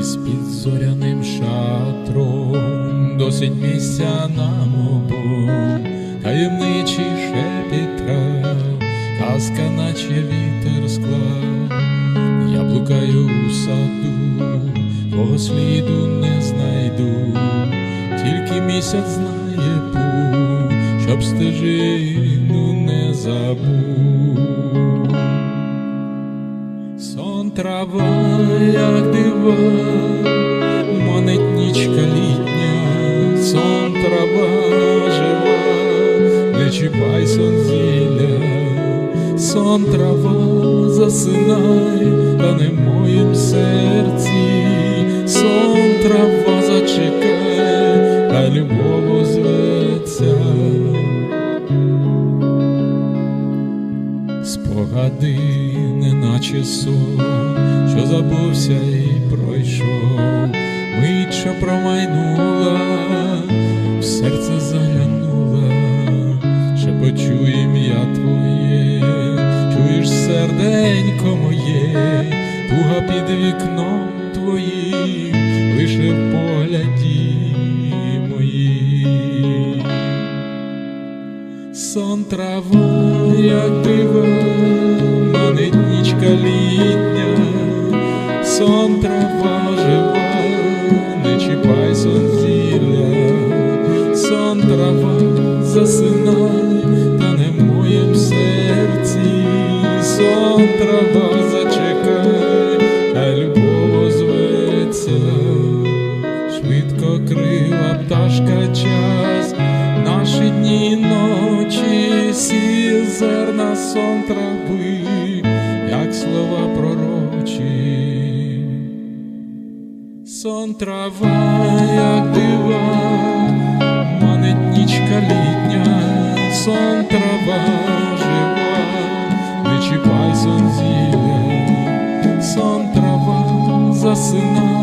Десь під зоряним шатром досить місця нам обом, таємничий шепіт казка, наче вітер склав. Я блукаю у саду, твого сліду не знайду, тільки місяць знає путь, щоб стежину не забув. Трава, як дива, манить нічка літня, сон трава жива, не чіпай сон зілля, сон трава засинай, та не в моїм серці, Спогади, неначе сон, що забувся і пройшов, мить, що промайнула, в серце заглянула, шепочу ім'я твоє, чуєш серденько моє, туга під вікном твоїм, лише в погляді моїм. Сон трава, як дива, манить нічка літня, сон трава жива, не чіпай сон зілля, сон трава засинай, та не в моїм серці, сон трава зачекай, а любов зветься, швидко крила пташка час, наші дні ночі, сон трави, як слова пророчі. Сон трава, як дива, манить нічка літня, сон трава жива, не чіпай сон зілля, сон трава засинай,